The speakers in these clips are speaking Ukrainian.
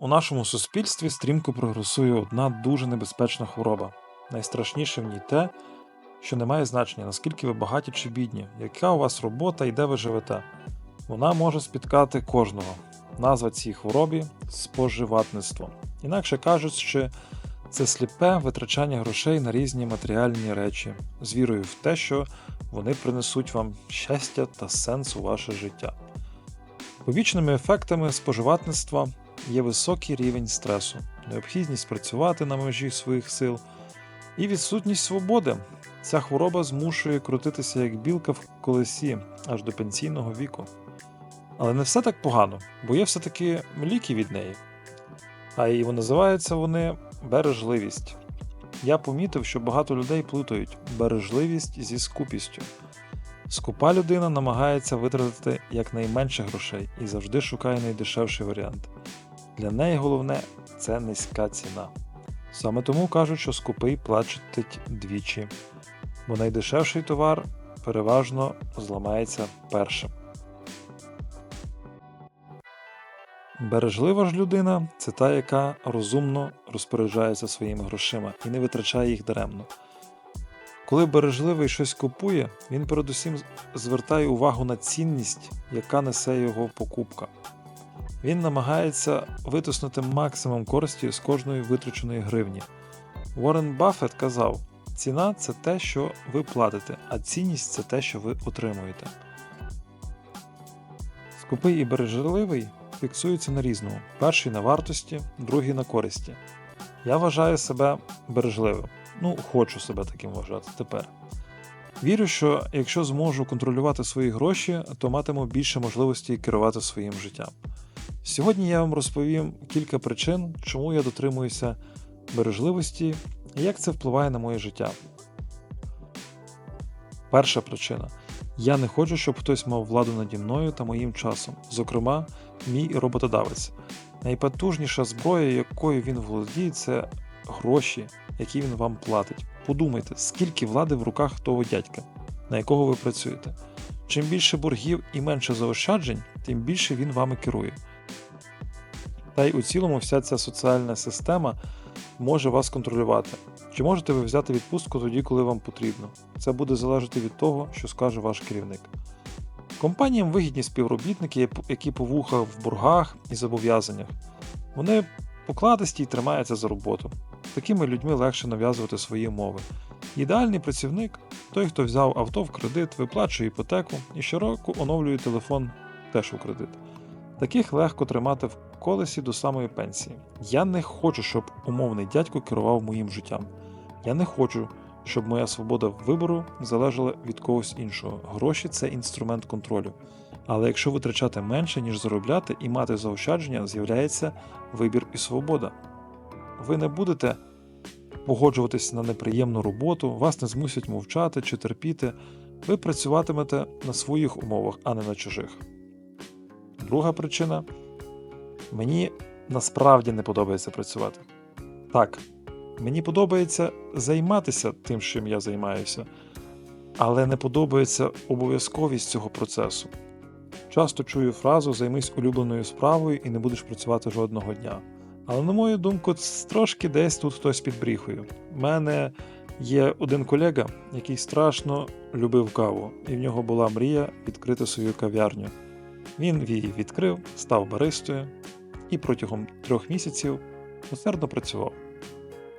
У нашому суспільстві стрімко прогресує одна дуже небезпечна хвороба. Найстрашніше в ній те, що не має значення, наскільки ви багаті чи бідні, яка у вас робота і де ви живете. Вона може спіткати кожного. Назва цій хворобі споживатництво. Інакше кажучи, це сліпе витрачання грошей на різні матеріальні речі, з вірою в те, що вони принесуть вам щастя та сенс у ваше життя. Побічними ефектами споживатництва є високий рівень стресу, необхідність працювати на межі своїх сил і відсутність свободи. Ця хвороба змушує крутитися як білка в колесі аж до пенсійного віку. Але не все так погано, бо є все-таки ліки від неї. А і називаються вони бережливість. Я помітив, що багато людей плутають бережливість зі скупістю. Скупа людина намагається витратити якнайменше грошей і завжди шукає найдешевший варіант. Для неї головне це низька ціна. Саме тому кажуть, що скупий плачетить двічі, бо найдешевший товар переважно зламається першим. Бережлива ж людина це та, яка розумно розпоряджається своїми грошима і не витрачає їх даремно. Коли бережливий щось купує, він передусім звертає увагу на цінність, яка несе його покупка. Він намагається витиснути максимум користі з кожної витраченої гривні. Уоррен Баффет казав: ціна це те, що ви платите, а цінність це те, що ви отримуєте. Скупий і бережливий фіксуються на різному: перший на вартості, другий на користі. Я вважаю себе бережливим. Ну, хочу себе таким вважати тепер. Вірю, що якщо зможу контролювати свої гроші, то матиму більше можливостей керувати своїм життям. Сьогодні я вам розповім кілька причин, чому я дотримуюся бережливості і як це впливає на моє життя. Перша причина. Я не хочу, щоб хтось мав владу наді мною та моїм часом, зокрема, мій роботодавець. Найпотужніша зброя, якою він володіє, це гроші, які він вам платить. Подумайте, скільки влади в руках того дядька, на якого ви працюєте. Чим більше боргів і менше заощаджень, тим більше він вами керує. Та й у цілому вся ця соціальна система може вас контролювати. Чи можете ви взяти відпустку тоді, коли вам потрібно? Це буде залежати від того, що скаже ваш керівник. Компаніям вигідні співробітники, які по вуха в боргах і зобов'язаннях. Вони покладисті й тримаються за роботу. Такими людьми легше нав'язувати свої умови. Ідеальний працівник той, хто взяв авто в кредит, виплачує іпотеку і щороку оновлює телефон теж у кредит. Таких легко тримати в колесі до самої пенсії. Я не хочу, щоб умовний дядько керував моїм життям. Я не хочу, щоб моя свобода вибору залежала від когось іншого. Гроші це інструмент контролю. Але якщо витрачати менше, ніж заробляти і мати заощадження, з'являється вибір і свобода. Ви не будете погоджуватися на неприємну роботу, вас не змусять мовчати чи терпіти. Ви працюватимете на своїх умовах, а не на чужих. Друга причина мені насправді не подобається працювати. Так, мені подобається займатися тим, чим я займаюся, але не подобається обов'язковість цього процесу. Часто чую фразу займись улюбленою справою і не будеш працювати жодного дня. Але, на мою думку, трошки десь тут хтось під бріхою. У мене є один колега, який страшно любив каву, і в нього була мрія відкрити свою кав'ярню. Він її відкрив, став баристою і протягом трьох місяців усердно працював.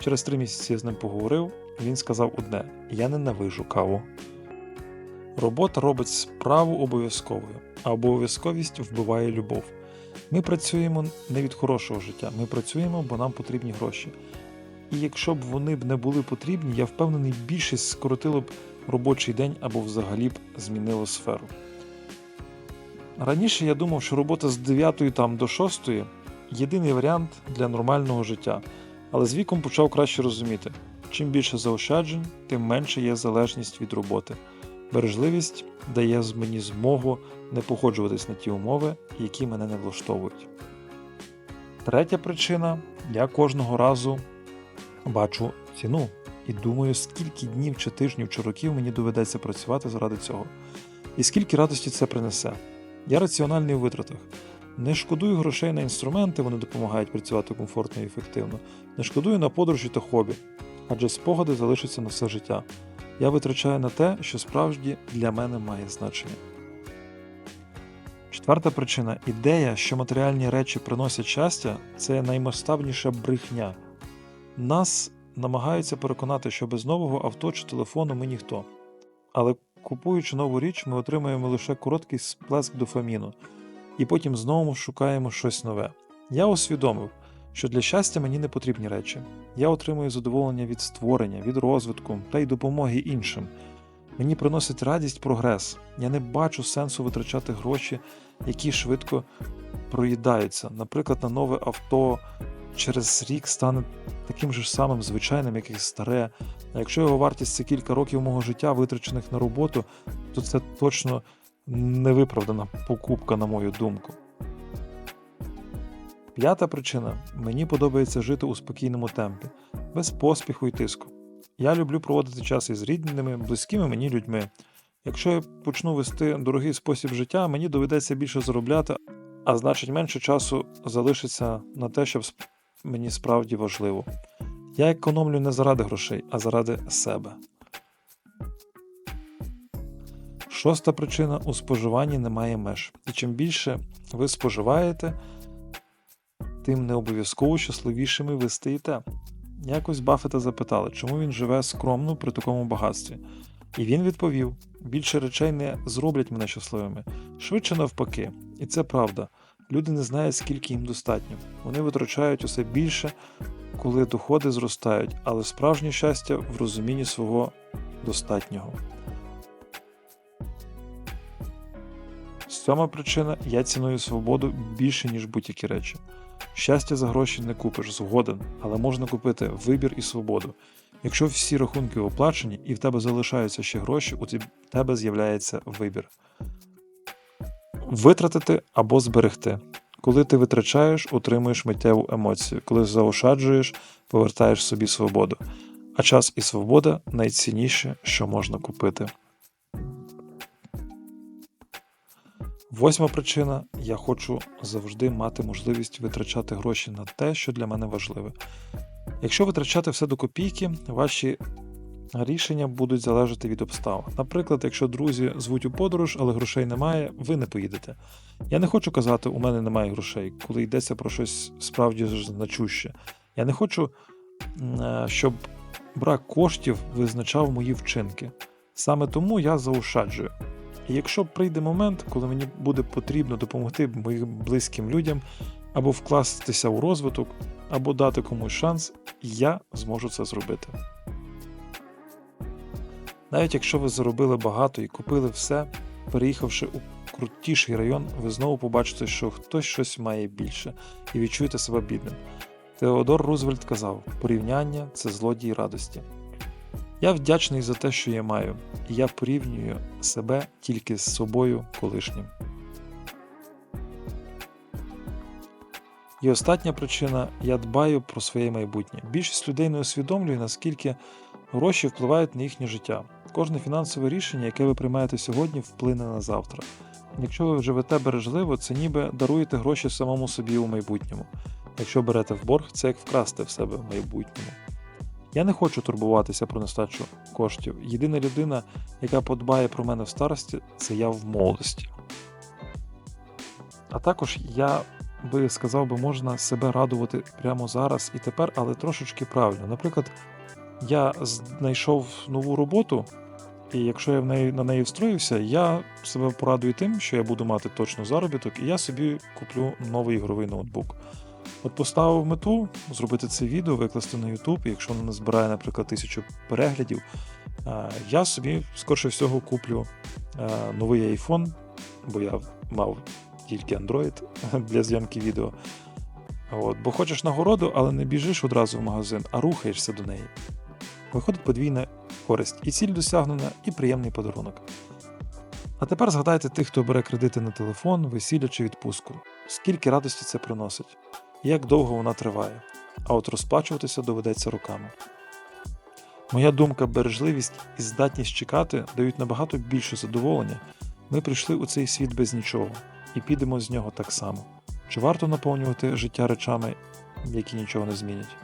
Через три місяці я з ним поговорив, і він сказав одне: Я ненавижу каву. Робота робить справу обов'язковою, а обов'язковість вбиває любов. Ми працюємо не від хорошого життя, ми працюємо, бо нам потрібні гроші. І якщо б вони б не були потрібні, я впевнений, більшість скоротило б робочий день або взагалі б змінило сферу. Раніше я думав, що робота з 9 там, до 6 єдиний варіант для нормального життя, але з віком почав краще розуміти: чим більше заощаджень, тим менше є залежність від роботи. Бережливість дає мені змогу не погоджуватись на ті умови, які мене не влаштовують. Третя причина я кожного разу бачу ціну і думаю, скільки днів чи тижнів чи років мені доведеться працювати заради цього, і скільки радості це принесе. Я раціональний у витратах. Не шкодую грошей на інструменти, вони допомагають працювати комфортно і ефективно. Не шкодую на подорожі та хобі, адже спогади залишаться на все життя. Я витрачаю на те, що справді для мене має значення. Четверта причина ідея, що матеріальні речі приносять щастя, це наймасштабніша брехня. Нас намагаються переконати, що без нового авто чи телефону ми ніхто. Але купуючи нову річ, ми отримуємо лише короткий сплеск дофаміну, і потім знову шукаємо щось нове. Я усвідомив, що для щастя мені не потрібні речі. Я отримую задоволення від створення, від розвитку та й допомоги іншим. Мені приносить радість прогрес. Я не бачу сенсу витрачати гроші, які швидко проїдаються. Наприклад, на нове авто через рік стане таким же самим звичайним, як і старе. А якщо його вартість це кілька років мого життя, витрачених на роботу, то це точно невиправдана покупка, на мою думку. П'ята причина мені подобається жити у спокійному темпі, без поспіху і тиску. Я люблю проводити час із рідними, близькими мені людьми. Якщо я почну вести дорогий спосіб життя, мені доведеться більше заробляти, а значить менше часу залишиться на те, що сп- мені справді важливо. Я економлю не заради грошей, а заради себе. Шоста причина у споживанні немає меж. І чим більше ви споживаєте, тим не обов'язково щасливішими ви стаєте. Якось Баффета запитали, чому він живе скромно при такому багатстві. І він відповів: більше речей не зроблять мене щасливими, швидше навпаки. І це правда. Люди не знають, скільки їм достатньо. Вони витрачають усе більше, коли доходи зростають, але справжнє щастя в розумінні свого достатнього. Сьома причина я ціную свободу більше, ніж будь-які речі. Щастя за гроші не купиш згоден, але можна купити вибір і свободу. Якщо всі рахунки оплачені і в тебе залишаються ще гроші, у тебе з'являється вибір. Витратити або зберегти. Коли ти витрачаєш, отримуєш миттєву емоцію. Коли заощаджуєш, повертаєш собі свободу. А час і свобода найцінніше, що можна купити. Восьма причина я хочу завжди мати можливість витрачати гроші на те, що для мене важливе. Якщо витрачати все до копійки, ваші рішення будуть залежати від обставин. Наприклад, якщо друзі звуть у подорож, але грошей немає, ви не поїдете. Я не хочу казати, у мене немає грошей, коли йдеться про щось справді значуще. Я не хочу, е, щоб брак коштів визначав мої вчинки. Саме тому я заощаджую. І якщо прийде момент, коли мені буде потрібно допомогти моїм близьким людям, або вкластися у розвиток, або дати комусь шанс, я зможу це зробити. Навіть якщо ви заробили багато і купили все, переїхавши у крутіший район, ви знову побачите, що хтось щось має більше, і відчуєте себе бідним. Теодор Рузвельт казав: порівняння це злодій радості. Я вдячний за те, що я маю, і я порівнюю себе тільки з собою колишнім. І остання причина я дбаю про своє майбутнє. Більшість людей не усвідомлює, наскільки гроші впливають на їхнє життя. Кожне фінансове рішення, яке ви приймаєте сьогодні, вплине на завтра. Якщо ви живете бережливо, це ніби даруєте гроші самому собі у майбутньому. Якщо берете в борг, це як вкрасти в себе в майбутньому. Я не хочу турбуватися про нестачу коштів. Єдина людина, яка подбає про мене в старості, це я в молодості. А також я би сказав би, можна себе радувати прямо зараз і тепер, але трошечки правильно. Наприклад, я знайшов нову роботу, і якщо я в неї, на неї встроївся, я себе порадую тим, що я буду мати точно заробіток, і я собі куплю новий ігровий ноутбук. От поставив мету зробити це відео, викласти на YouTube, і якщо воно не збирає, наприклад, тисячу переглядів, е, я собі, скорше всього, куплю е, новий iPhone, бо я мав тільки Android для зйомки відео. От, бо хочеш нагороду, але не біжиш одразу в магазин, а рухаєшся до неї. Виходить подвійна користь. І ціль досягнена, і приємний подарунок. А тепер згадайте тих, хто бере кредити на телефон, весілля чи відпустку. Скільки радості це приносить, як довго вона триває, а от розплачуватися доведеться руками. Моя думка, бережливість і здатність чекати дають набагато більше задоволення. Ми прийшли у цей світ без нічого і підемо з нього так само. Чи варто наповнювати життя речами, які нічого не змінять?